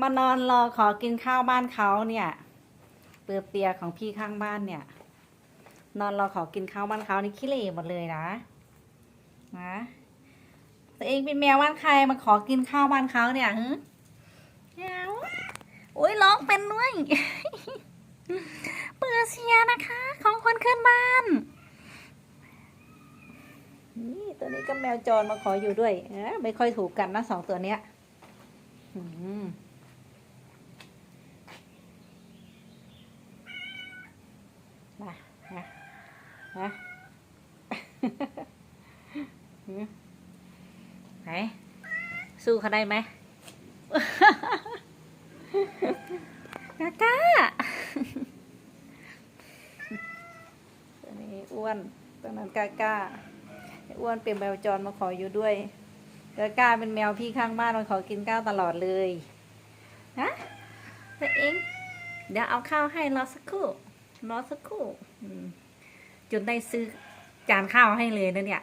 มานอนรอขอกินข้าวบ้านเขาเนี่ยเปือเปียของพี่ข้างบ้านเนี่ย นอนรอขอกินข้าวบ้านเขานี่ขี้เหร่หมดเลยนะนะตัวเองเป็นแมวบ้านใครมาขอกินข้าวบ้านเขาเนี่ยฮึแมวโอ้ยร้องเป็นด้วยเปอร์เซียนะคะ ของคนขึ้นบ้านนี่ตัวนี้ก็แมวจรมาขออยู่ด้วยเอไม่ค่อยถูกกันนะสองตัวเนี้ย อืม มามามาหืมไหนสู้เขาได้ไหมกาก้าตัวนี้อ้วนตัวนั้นกาก้าอ้วนเป็นแมวจรมาขออยู่ด้วยกาก้าเป็นแมวพี่ข้างบ้านมาขอกินข้าวตลอดเลยฮะตัวเองเดี๋ยวเอาข้าวให้รอสักครู่ รอสักครู่จนได้ซื้อจานข้าวให้เลยนะเนี่ย